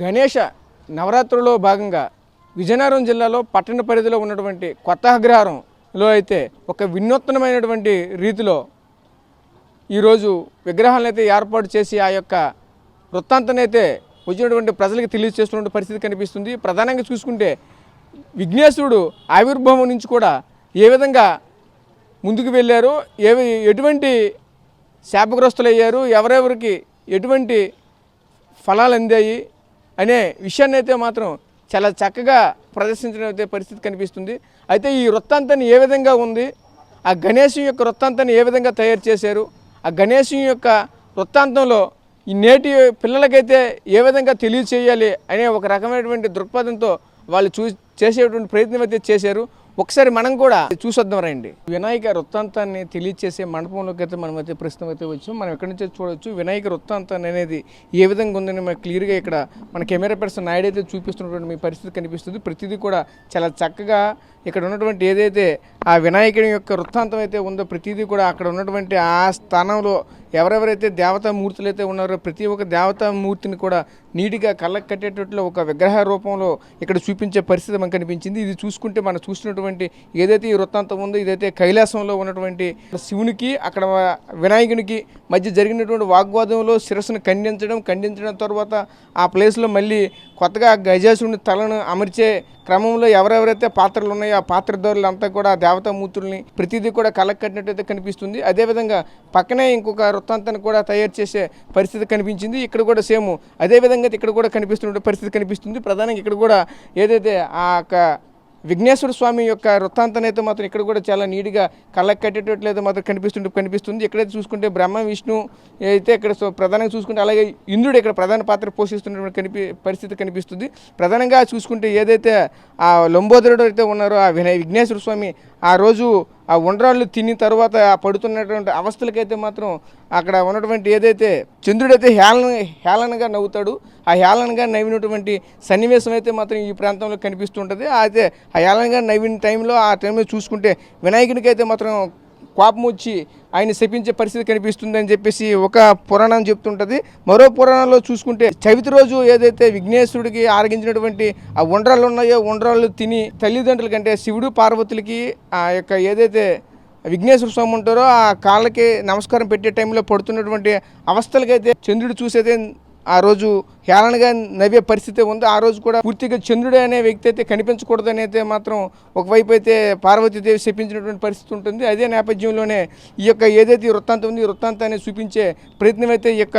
గణేష నవరాత్రుల్లో భాగంగా విజయనగరం జిల్లాలో పట్టణ పరిధిలో ఉన్నటువంటి కొత్త అగ్రహారంలో అయితే ఒక వినూత్నమైనటువంటి రీతిలో ఈరోజు విగ్రహాలను అయితే ఏర్పాటు చేసి ఆ యొక్క వృత్తాంతనైతే వచ్చినటువంటి ప్రజలకు తెలియజేస్తున్న పరిస్థితి కనిపిస్తుంది. ప్రధానంగా చూసుకుంటే విఘ్నేశ్వరుడు ఆవిర్భావం నుంచి కూడా ఏ విధంగా ముందుకు వెళ్ళారు ఏవి ఎటువంటి శాపగ్రస్తులు అయ్యారు ఎవరెవరికి ఎటువంటి ఫలాలు అందాయి అనే విషయాన్ని అయితే మాత్రం చాలా చక్కగా ప్రదర్శించడం అయితే పరిస్థితి కనిపిస్తుంది. అయితే ఈ వృత్తాంతాన్ని ఏ విధంగా ఉంది? ఆ గణేశం యొక్క వృత్తాంతాన్ని ఏ విధంగా తయారు చేశారు? ఆ గణేశం యొక్క వృత్తాంతంలో ఈ నేటి పిల్లలకైతే ఏ విధంగా తెలియచేయాలి అనే ఒక రకమైనటువంటి దృక్పథంతో వాళ్ళు చూ చేసేటువంటి ప్రయత్నం అయితే చేశారు. ఒకసారి మనం కూడా చూసొద్దాం రండి. వినాయక వృత్తాంతాన్ని తెలియచేసే మండపంలోకి అయితే మనం అయితే ప్రస్తుతం అయితే వచ్చాం. మనం ఎక్కడి నుంచి చూడవచ్చు వినాయక వృత్తాంతాన్ని అనేది ఏ విధంగా ఉందని మనకు క్లియర్గా ఇక్కడ మన కెమెరా పర్సన్ నాయుడు అయితే చూపిస్తున్నటువంటి మీ పరిస్థితి కనిపిస్తుంది. ప్రతిదీ కూడా చాలా చక్కగా ఇక్కడ ఉన్నటువంటి ఏదైతే ఆ వినాయకుడి యొక్క వృత్తాంతం అయితే ఉందో ప్రతిదీ కూడా అక్కడ ఉన్నటువంటి ఆ స్థానంలో ఎవరెవరైతే దేవతామూర్తులు అయితే ఉన్నారో ప్రతి ఒక్క దేవతా మూర్తిని కూడా నీటిగా కళ్ళకు కట్టేటట్లు ఒక విగ్రహ రూపంలో ఇక్కడ చూపించే పరిస్థితి మనకు కనిపించింది. ఇది చూసుకుంటే మనం చూసినటువంటి ఏదైతే ఈ వృత్తాంతం ఉందో ఇదైతే కైలాసంలో ఉన్నటువంటి శివునికి అక్కడ వినాయకునికి మధ్య జరిగినటువంటి వాగ్వాదంలో శిరస్సును ఖండించడం ఖండించడం తర్వాత ఆ ప్లేస్లో మళ్ళీ కొత్తగా గజాసుని తలను అమర్చే క్రమంలో ఎవరెవరైతే పాత్రలు ఉన్నాయో ఆ పాత్రధారులంతా కూడా దేవతామూర్తుల్ని ప్రతిదీ కూడా కళ్ళకు కట్టినట్టయితే కనిపిస్తుంది. అదేవిధంగా పక్కనే ఇంకొక వృత్తాంతాన్ని కూడా తయారు చేసే పరిస్థితి కనిపించింది. ఇక్కడ కూడా సేమ్ అదేవిధంగా ఇక్కడ కూడా కనిపిస్తున్న పరిస్థితి కనిపిస్తుంది. ప్రధానంగా ఇక్కడ కూడా ఏదైతే ఆ యొక్క విఘ్నేశ్వర స్వామి యొక్క వృత్తాంతం అయితే మాత్రం ఇక్కడ కూడా చాలా నీట్గా కళ్ళకి కట్టేటట్లయితే మాత్రం కనిపిస్తుంటే కనిపిస్తుంది. ఇక్కడైతే చూసుకుంటే బ్రహ్మ విష్ణు అయితే ఇక్కడ సో ప్రధానంగా చూసుకుంటే అలాగే ఇంద్రుడు ఇక్కడ ప్రధాన పాత్ర పోషిస్తున్నటువంటి కనిపి పరిస్థితి కనిపిస్తుంది. ప్రధానంగా చూసుకుంటే ఏదైతే ఆ లంబోదరుడు అయితే ఉన్నారో ఆ విఘ్నేశ్వర స్వామి ఆ రోజు ఆ ఉండ్రాళ్ళు తిని తర్వాత ఆ పడుతున్నటువంటి అవస్థలకైతే మాత్రం అక్కడ ఉన్నటువంటి ఏదైతే చంద్రుడైతే హేళన హేళనగా నవ్వుతాడు ఆ హేళనగా నవ్వినటువంటి సన్నివేశం అయితే మాత్రం ఈ ప్రాంతంలో కనిపిస్తుంటుంది అయితే ఆ హేళనగా నవ్విన టైంలో ఆ టైంలో చూసుకుంటే వినాయకునికి అయితే మాత్రం కోపం వచ్చి ఆయన శపించే పరిస్థితి కనిపిస్తుందని చెప్పేసి ఒక పురాణం చెప్తుంటుంది. మరో పురాణంలో చూసుకుంటే చవితి రోజు ఏదైతే విఘ్నేశ్వరుడికి ఆరగించినటువంటి ఆ ఉండ్రాలు ఉన్నాయో ఉండ్రాలు తిని తల్లిదండ్రుల కంటే శివుడు పార్వతులకి ఆ యొక్క ఏదైతే విఘ్నేశ్వర స్వామి ఉంటారో ఆ కాళ్ళకి నమస్కారం పెట్టే టైంలో పడుతున్నటువంటి అవస్థలకైతే చంద్రుడు చూసేదే ఆ రోజు హేళనగా నవ్వే పరిస్థితి ఉంది ఆ రోజు కూడా పూర్తిగా చంద్రుడు అనే వ్యక్తి అయితే కనిపించకూడదని అయితే మాత్రం ఒకవైపు అయితే పార్వతీదేవి చెప్పించినటువంటి పరిస్థితి ఉంటుంది. అదే నేపథ్యంలోనే ఈ యొక్క ఏదైతే ఈ వృత్తాంతం ఉంది ఈ వృత్తాంతాన్ని చూపించే ప్రయత్నం అయితే ఈ యొక్క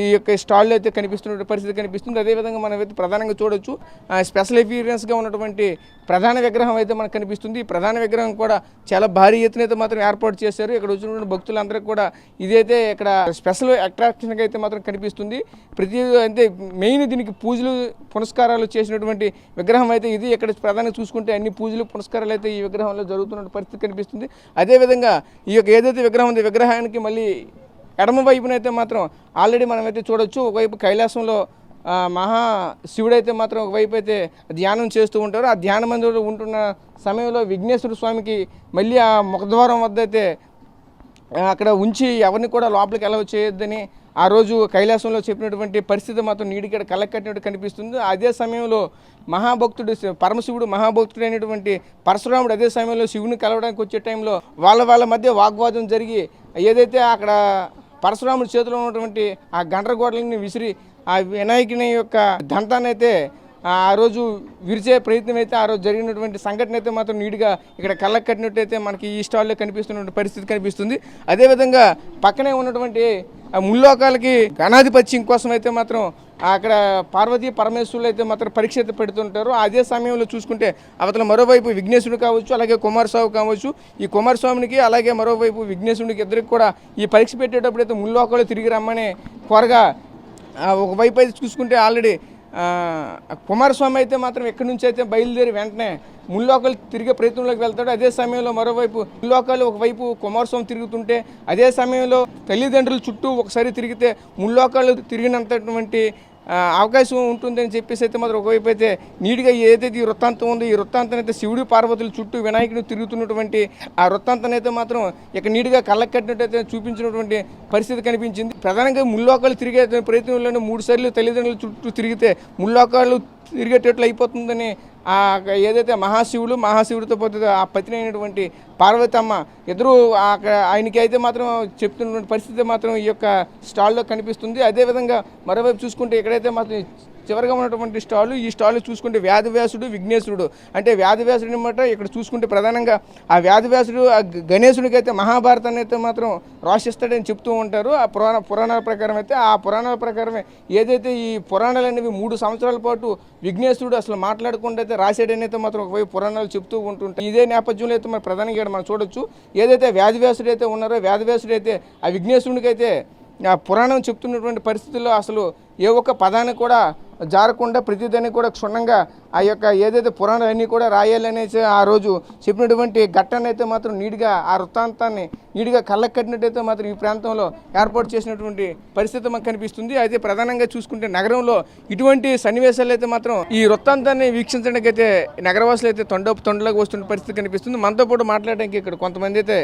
ఈ యొక్క స్టాల్లో అయితే కనిపిస్తున్న పరిస్థితి కనిపిస్తుంది. అదేవిధంగా మనం అయితే ప్రధానంగా చూడొచ్చు. ఆ స్పెషల్ ఎక్స్పీరియన్స్గా ఉన్నటువంటి ప్రధాన విగ్రహం అయితే మనకు కనిపిస్తుంది. ఈ ప్రధాన విగ్రహం కూడా చాలా భారీ ఎత్తున అయితే మాత్రం ఏర్పాటు చేశారు. ఇక్కడ వచ్చినటువంటి భక్తులందరికీ కూడా ఇదైతే ఇక్కడ స్పెషల్ అట్రాక్షన్గా అయితే మాత్రం కనిపిస్తుంది. ప్రతి అంటే మెయిన్ దీనికి పూజలు పునస్కారాలు చేసినటువంటి విగ్రహం అయితే ఇది. ఇక్కడ ప్రధానంగా చూసుకుంటే అన్ని పూజలు పునస్కారాలు అయితే ఈ విగ్రహంలో జరుగుతున్న పరిస్థితి కనిపిస్తుంది. అదేవిధంగా ఈ యొక్క ఏదైతే విగ్రహం ఉంది విగ్రహానికి మళ్ళీ ఎడమ వైపునైతే మాత్రం ఆల్రెడీ మనమైతే చూడొచ్చు. ఒకవైపు కైలాసంలో మహా శివుడైతే మాత్రం ఒకవైపు అయితే ధ్యానం చేస్తూ ఉంటారు. ఆ ధ్యాన మందిరంలో ఉంటున్న సమయంలో విఘ్నేశ్వర స్వామికి మళ్ళీ ఆ ముఖద్వారం వద్ద అయితే అక్కడ ఉంచి ఎవరిని కూడా లోపలికి ఎలా చేయొద్దని ఆ రోజు కైలాసంలో చెప్పినటువంటి పరిస్థితి మాత్రం నీడికడ కళ్ళకట్టినట్టు కనిపిస్తుంది. అదే సమయంలో మహాభక్తుడు పరమశివుడు మహాభక్తుడు అయినటువంటి పరశురాముడు అదే సమయంలో శివుని కలవడానికి వచ్చే టైంలో వాళ్ళ వాళ్ళ మధ్య వాగ్వాదం జరిగి ఏదైతే అక్కడ పరశురాముడి చేతిలో ఉన్నటువంటి ఆ గండ్రగోడలని విసిరి ఆ వినాయకుని యొక్క దంతాన్ని అయితే ఆ రోజు విరిచే ప్రయత్నం అయితే ఆ రోజు జరిగినటువంటి సంఘటన అయితే మాత్రం నీట్గా ఇక్కడ కళ్ళకు కట్టినట్టయితే మనకి ఈ స్టాల్లో కనిపిస్తున్నటువంటి పరిస్థితి కనిపిస్తుంది. అదేవిధంగా పక్కనే ఉన్నటువంటి ముల్లోకాలకి ఘనాధిపత్యం కోసం అయితే మాత్రం అక్కడ పార్వతీ పరమేశ్వరులు అయితే మాత్రం పరీక్ష అయితే పెడుతుంటారు. అదే సమయంలో చూసుకుంటే అవతల మరోవైపు విఘ్నేశ్వరుడు కావచ్చు అలాగే కుమారస్వామి కావచ్చు ఈ కుమారస్వామికి అలాగే మరోవైపు విఘ్నేశ్వరుడికి ఇద్దరికి కూడా ఈ పరీక్ష పెట్టేటప్పుడు అయితే ముల్లోకాలు తిరిగి రమ్మని త్వరగా ఒకవైపు అయితే చూసుకుంటే ఆల్రెడీ కుమారస్వామి అయితే మాత్రం ఎక్కడి నుంచి అయితే బయలుదేరి వెంటనే ముల్లోకాలు తిరిగే ప్రయత్నంలోకి వెళ్తాడు అదే సమయంలో మరోవైపు ముల్లోకాలు ఒకవైపు కుమారస్వామి తిరుగుతుంటే అదే సమయంలో తల్లిదండ్రుల చుట్టూ ఒకసారి తిరిగితే ముల్లోకాలు తిరిగినంతటువంటి అవకాశం ఉంటుందని చెప్పేసి అయితే మాత్రం ఒకవైపు అయితే నీటిగా ఏదైతే ఈ వృత్తాంతం ఉందో ఈ వృత్తాంతం అయితే శివుడు పార్వతుల చుట్టూ వినాయకుడు తిరుగుతున్నటువంటి ఆ వృత్తాంతం అయితే మాత్రం ఇక నీటిగా కళ్ళకు కట్టినట్టయితే చూపించినటువంటి పరిస్థితి కనిపించింది. ప్రధానంగా ముల్లోకాలు తిరిగే ప్రయత్నంలోనే మూడు సార్లు తల్లిదండ్రుల చుట్టూ తిరిగితే ముల్లోకాలు తిరిగేటట్లు అయిపోతుందని ఆ ఏదైతే మహాశివుడు మహాశివుడితో పోతే ఆ పతిని అయినటువంటి పార్వతమ్మ ఇద్దరు ఆయనకి అయితే మాత్రం చెప్తున్నటువంటి పరిస్థితి మాత్రం ఈ యొక్క స్టాల్లో కనిపిస్తుంది. అదేవిధంగా మరోవైపు చూసుకుంటే ఎక్కడైతే మాత్రం చివరిగా ఉన్నటువంటి స్టాలు ఈ స్టాల్ చూసుకుంటే వ్యాధివ్యాసుడు విఘ్నేశ్వరుడు. అంటే వ్యాధివ్యాసుడు అనమాట ఇక్కడ చూసుకుంటే ప్రధానంగా ఆ వ్యాధివ్యాసుడు ఆ గణేశుడికి అయితే మహాభారతాన్ని అయితే మాత్రం రాసిస్తాడని చెప్తూ ఉంటారు. ఆ పురాణ పురాణాల ప్రకారం అయితే ఆ పురాణాల ప్రకారమే ఏదైతే ఈ పురాణాలు అనేవి మూడు సంవత్సరాల పాటు విఘ్నేశ్వరుడు అసలు మాట్లాడకుండా అయితే రాశాడని అయితే మాత్రం ఒకవైపు పురాణాలు చెప్తూ ఉంటుంటాయి ఇదే నేపథ్యంలో అయితే మరి ప్రధానంగా ఇక్కడ మనం చూడొచ్చు. ఏదైతే వ్యాధివ్యాసుడు అయితే ఉన్నారో వ్యాధివ్యాసుడు అయితే ఆ విఘ్నేశ్వరుడికి అయితే ఆ పురాణం చెప్తున్నటువంటి పరిస్థితుల్లో అసలు ఏ ఒక్క పదాన్ని కూడా జారకుండా ప్రతిదాన్ని కూడా క్షుణ్ణంగా ఆ యొక్క ఏదైతే పురాణాలన్నీ కూడా రాయాలనేసి ఆ రోజు చెప్పినటువంటి ఘట్టాన్ని అయితే మాత్రం నీడిగా ఆ వృత్తాంతాన్ని నీడిగా కళ్ళకు కట్టినట్టయితే మాత్రం ఈ ప్రాంతంలో ఏర్పాటు చేసినటువంటి పరిస్థితి మాకు కనిపిస్తుంది. అయితే ప్రధానంగా చూసుకుంటే నగరంలో ఇటువంటి సన్నివేశాలు అయితే మాత్రం ఈ వృత్తాంతాన్ని వీక్షించడానికి అయితే నగరవాసులు అయితే తొండ తొండలోకి వస్తున్న పరిస్థితి కనిపిస్తుంది. మనతో పాటు మాట్లాడడానికి ఇక్కడ కొంతమంది అయితే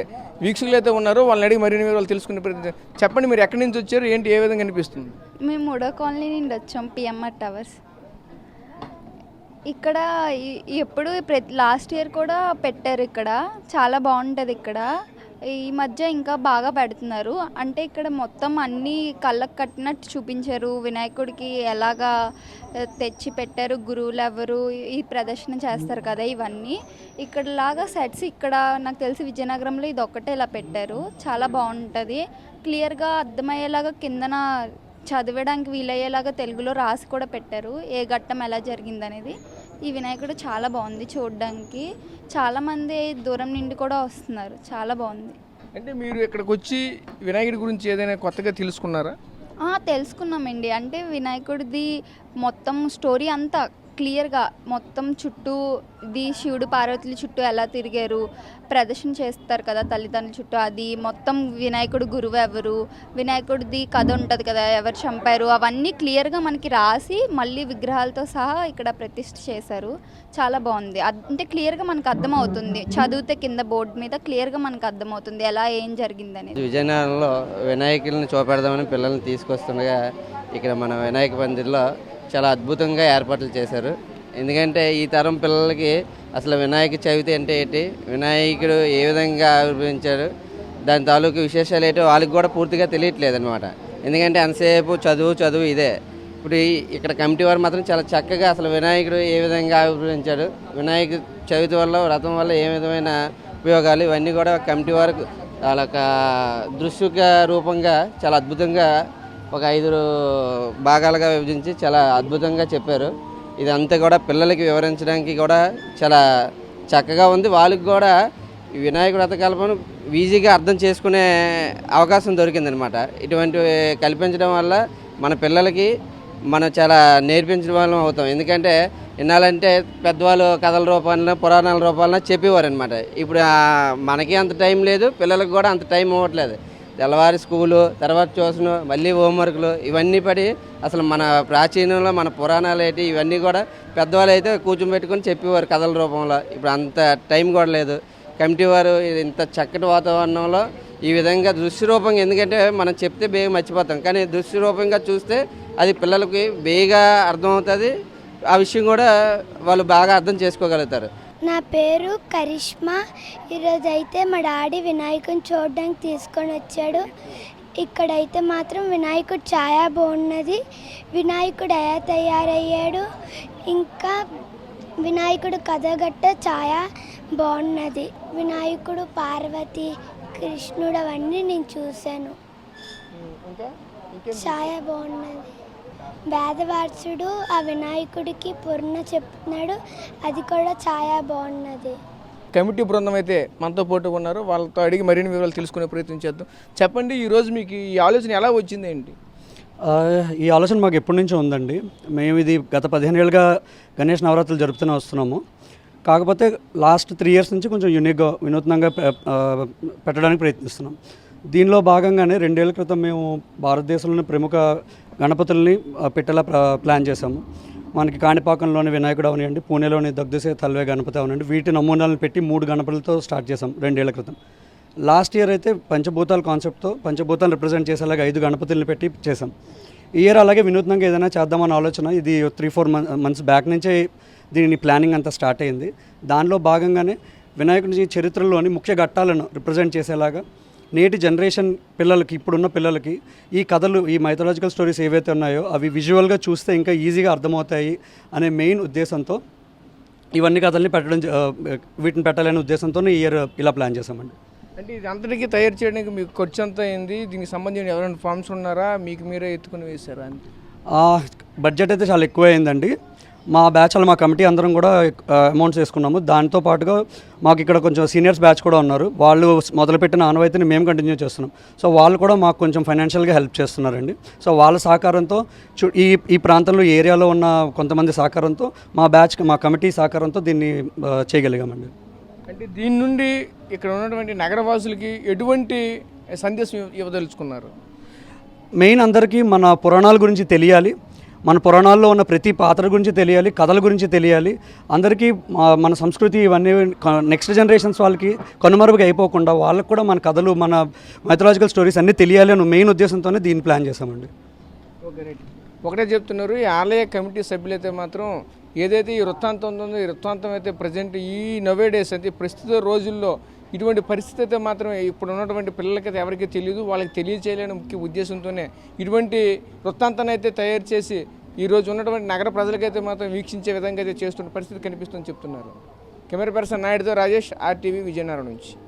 వీక్షకులు అయితే ఉన్నారు. వాళ్ళని అడిగి మరిన్ని వివరాలు తెలుసుకునే ప్రయత్నం చెప్పండి మీరు ఎక్కడి నుంచి వచ్చారు? ఏంటి? ఏ విధంగా కనిపిస్తుంది? మేము మూడో కాలనీ నుండి వచ్చాం పిఎంఆర్ టవర్స్ ఇక్కడ ఎప్పుడు ప్రతి లాస్ట్ ఇయర్ కూడా పెట్టారు ఇక్కడ. చాలా బాగుంటుంది ఇక్కడ. ఈ మధ్య ఇంకా బాగా పెడుతున్నారు. అంటే ఇక్కడ మొత్తం అన్నీ కళ్ళకు కట్టినట్టు చూపించారు. వినాయకుడికి ఎలాగా తెచ్చి పెట్టారు గురువులు ఎవరు ఈ ప్రదర్శన చేస్తారు కదా ఇవన్నీ. ఇక్కడ లాగా సెట్స్ ఇక్కడ నాకు తెలిసి విజయనగరంలో ఇది ఒక్కటే ఇలా పెట్టారు. చాలా బాగుంటుంది. క్లియర్గా అర్థమయ్యేలాగా కిందన చదవడానికి వీలయ్యేలాగా తెలుగులో రాసి కూడా పెట్టారు. ఏ ఘట్టం ఎలా జరిగిందనేది. ఈ వినాయకుడు చాలా బాగుంది చూడడానికి. చాలామంది దూరం నుండి కూడా వస్తున్నారు. చాలా బాగుంది. అంటే మీరు ఇక్కడికి వచ్చి వినాయకుడి గురించి ఏదైనా కొత్తగా తెలుసుకున్నారా? తెలుసుకున్నామండి. అంటే వినాయకుడిది మొత్తం స్టోరీ అంతా క్లియర్గా మొత్తం చుట్టూ ఇది శివుడు పార్వతుల చుట్టూ ఎలా తిరిగారు ప్రదర్శన చేస్తారు కదా తల్లిదండ్రుల చుట్టూ. అది మొత్తం వినాయకుడు గురువు ఎవరు వినాయకుడిది కథ ఉంటుంది కదా ఎవరు చంపారు అవన్నీ క్లియర్గా మనకి రాసి మళ్ళీ విగ్రహాలతో సహా ఇక్కడ ప్రతిష్ఠ చేశారు. చాలా బాగుంది. అంటే క్లియర్గా మనకు అర్థమవుతుంది. చదివితే కింద బోర్డు మీద క్లియర్గా మనకు అర్థమవుతుంది ఎలా ఏం జరిగిందని విజయనగరంలో వినాయకుల్ని చూపెడదామని పిల్లల్ని తీసుకొస్తుండగా ఇక్కడ మన వినాయక మందిర్లో చాలా అద్భుతంగా ఏర్పాట్లు చేశారు. ఎందుకంటే ఈ తరం పిల్లలకి అసలు వినాయక చవితి అంటే ఏంటి? వినాయకుడు ఏ విధంగా ఆవిర్భవించాడు? దాని తాలూకు విశేషాలు ఏంటో వాళ్ళకి కూడా పూర్తిగా తెలియట్లేదు అనమాట ఎందుకంటే అంతసేపు చదువు చదువు ఇదే. ఇప్పుడు ఈ- ఇక్కడ కమిటీ వారు మాత్రం చాలా చక్కగా అసలు వినాయకుడు ఏ విధంగా ఆవిర్భవించాడు? వినాయక చవితి వల్ల వ్రతం వల్ల ఏ విధమైన ఉపయోగాలు? ఇవన్నీ కూడా కమిటీ వారు వాళ్ళ యొక్క దృశ్యక రూపంగా చాలా అద్భుతంగా ఒక ఐదు భాగాలుగా విభజించి చాలా అద్భుతంగా చెప్పారు. ఇదంతా కూడా పిల్లలకి వివరించడానికి కూడా చాలా చక్కగా ఉంది. వాళ్ళకి కూడా ఈ వినాయకుడు అతకల్పను ఈజీగా అర్థం చేసుకునే అవకాశం దొరికిందనమాట. ఇటువంటివి కల్పించడం వల్ల మన పిల్లలకి మనం చాలా నేర్పించడం వల్ల అవుతాం. ఎందుకంటే వినాలంటే పెద్దవాళ్ళు కథల రూపాల్లో పురాణాల రూపాల్లో చెప్పేవారు అనమాట ఇప్పుడు మనకి అంత టైం లేదు పిల్లలకు కూడా అంత టైం ఇవ్వట్లేదు తెల్లవారి స్కూలు తర్వాత ట్యూషను మళ్ళీ హోంవర్క్లు ఇవన్నీ పడి అసలు మన ప్రాచీనంలో మన పురాణాలు ఏంటి ఇవన్నీ కూడా పెద్దవాళ్ళు అయితే కూర్చోబెట్టుకొని చెప్పేవారు కథల రూపంలో. ఇప్పుడు అంత టైం కూడా లేదు. కమిటీ వారు ఇంత చక్కటి వాతావరణంలో ఈ విధంగా దృశ్య రూపంగా ఎందుకంటే మనం చెప్తే బేగ మర్చిపోతాం. కానీ దృశ్య రూపంగా చూస్తే అది పిల్లలకి బేగా అర్థమవుతుంది. ఆ విషయం కూడా వాళ్ళు బాగా అర్థం చేసుకోగలుగుతారు. నా పేరు కరిష్మా. ఈరోజు అయితే మా డాడీ వినాయకుని చూడడానికి తీసుకొని వచ్చాడు. ఇక్కడైతే మాత్రం వినాయకుడు ఛాయా బాగున్నది వినాయకుడు ఎలా తయారయ్యాడు? ఇంకా వినాయకుడు కథ గట్ట ఛాయా బాగున్నది వినాయకుడు పార్వతి కృష్ణుడు అవన్నీ నేను చూశాను. ఛాయా బాగున్నది వేదవారసుడు ఆ వినాయకుడికి పూర్ణ చెప్తున్నాడు. అది కూడా ఛాయా బాగున్నది. కమిటీ బృందం అయితే మనతో పాటు ఉన్నారు. వాళ్ళతో అడిగి మరిన్ని వివరాలు తెలుసుకునే ప్రయత్నం చేద్దాం. చెప్పండి ఈరోజు మీకు ఈ ఆలోచన ఎలా వచ్చింది ఏంటి? ఆ, ఈ ఆలోచన మాకు ఎప్పటి నుంచో ఉందండి. మేము ఇది గత పదిహేను ఏళ్ళుగా గణేష్ నవరాత్రులు జరుపుతూనే వస్తున్నాము. కాకపోతే లాస్ట్ త్రీ ఇయర్స్ నుంచి కొంచెం యూనిక్గా వినూత్నంగా పెట్టడానికి ప్రయత్నిస్తున్నాం. దీనిలో భాగంగానే రెండేళ్ళ క్రితం మేము భారతదేశంలోని ప్రముఖ గణపతుల్ని పెట్టేలా ప్లాన్ చేశాము. మనకి కాణిపాకంలోని వినాయకుడు అవనివ్వండి పూణేలోని దగ్ధసే తల్వే గణపతి అవనండి వీటి నమూనాలను పెట్టి మూడు గణపతులతో స్టార్ట్ చేసాం రెండేళ్ళ క్రితం. లాస్ట్ ఇయర్ అయితే పంచభూతాల కాన్సెప్ట్తో పంచభూతాలు రిప్రజెంట్ చేసేలాగా ఐదు గణపతుల్ని పెట్టి చేసాం ఈ ఇయర్ అలాగే వినూత్నంగా ఏదైనా చేద్దామన్న ఆలోచన ఇది త్రీ ఫోర్ మంత్స్ బ్యాక్ నుంచే దీని ప్లానింగ్ అంతా స్టార్ట్ అయింది. దానిలో భాగంగానే వినాయకుడి చరిత్రలోని ముఖ్య ఘట్టాలను రిప్రజెంట్ చేసేలాగా నేటి జనరేషన్ పిల్లలకి ఇప్పుడున్న పిల్లలకి ఈ కథలు ఈ మైథలాజికల్ స్టోరీస్ ఏవైతే ఉన్నాయో అవి విజువల్గా చూస్తే ఇంకా ఈజీగా అర్థమవుతాయి అనే మెయిన్ ఉద్దేశంతో ఇవన్నీ కథల్ని పెట్టడం వీటిని పెట్టాలనే ఉద్దేశంతో ఈ ఇయర్ ఇలా ప్లాన్ చేసామండి అంటే ఇది అంతటికీ తయారు చేయడానికి మీకు ఖర్చు ఎంత అయింది దీనికి సంబంధించిన ఎవరైనా ఫామ్స్ ఉన్నారా? మీకు మీరే ఎత్తుకుని వేశారా? బడ్జెట్ అయితే చాలా ఎక్కువ అయిందండి మా బ్యాచ్ వాళ్ళు మా కమిటీ అందరం కూడా అమౌంట్స్ వేసుకున్నాము దాంతో పాటుగా మాకు ఇక్కడ కొంచెం సీనియర్స్ బ్యాచ్ కూడా ఉన్నారు. వాళ్ళు మొదలుపెట్టిన ఆనవాయితీని మేము కంటిన్యూ చేస్తున్నాం. సో వాళ్ళు కూడా మాకు కొంచెం ఫైనాన్షియల్గా హెల్ప్ చేస్తున్నారండి. సో వాళ్ళ సహకారంతో ఈ ఈ ప్రాంతంలో ఏరియాలో ఉన్న కొంతమంది సహకారంతో మా బ్యాచ్ మా కమిటీ సహకారంతో దీన్ని చేయగలిగామండి. అంటే దీని నుండి ఇక్కడ ఉన్నటువంటి నగరవాసులకి ఎటువంటి సందేశం ఇవ్వ- ఇవ్వదలుచుకున్నారు? మెయిన్ అందరికీ మన పురాణాల గురించి తెలియాలి. మన పురాణాల్లో ఉన్న ప్రతి పాత్ర గురించి తెలియాలి కథల గురించి తెలియాలి. అందరికీ మన సంస్కృతి ఇవన్నీ నెక్స్ట్ జనరేషన్స్ వాళ్ళకి కనుమరుగు అయిపోకుండా వాళ్ళకి కూడా మన కథలు మన మైథలాజికల్ స్టోరీస్ అన్నీ తెలియాలి అని మెయిన్ ఉద్దేశంతోనే దీన్ని ప్లాన్ చేసామండి ఓకే రైట్. ఒకటే చెప్తున్నారు ఈ ఆలయ కమిటీ సభ్యులైతే మాత్రం ఏదైతే ఈ వృత్తాంతం ఉందో ఈ వృత్తాంతం అయితే ప్రజెంట్ ఈ నవే డేస్ అయితే ప్రస్తుత రోజుల్లో ఇటువంటి పరిస్థితి అయితే మాత్రం ఇప్పుడు ఉన్నటువంటి పిల్లలకైతే ఎవరికీ తెలియదు వాళ్ళకి తెలియచేయలేని ముఖ్య ఉద్దేశంతోనే ఇటువంటి వృత్తాంతాన్ని అయితే తయారు చేసి ఈరోజు ఉన్నటువంటి నగర ప్రజలకైతే మాత్రం వీక్షించే విధంగా అయితే చేస్తున్న పరిస్థితి కనిపిస్తుందని చెప్తున్నారు. కెమెరా పర్సన్ నాయుడుతో రాజేష్ ఆర్టీవీ విజయనగరం నుంచి.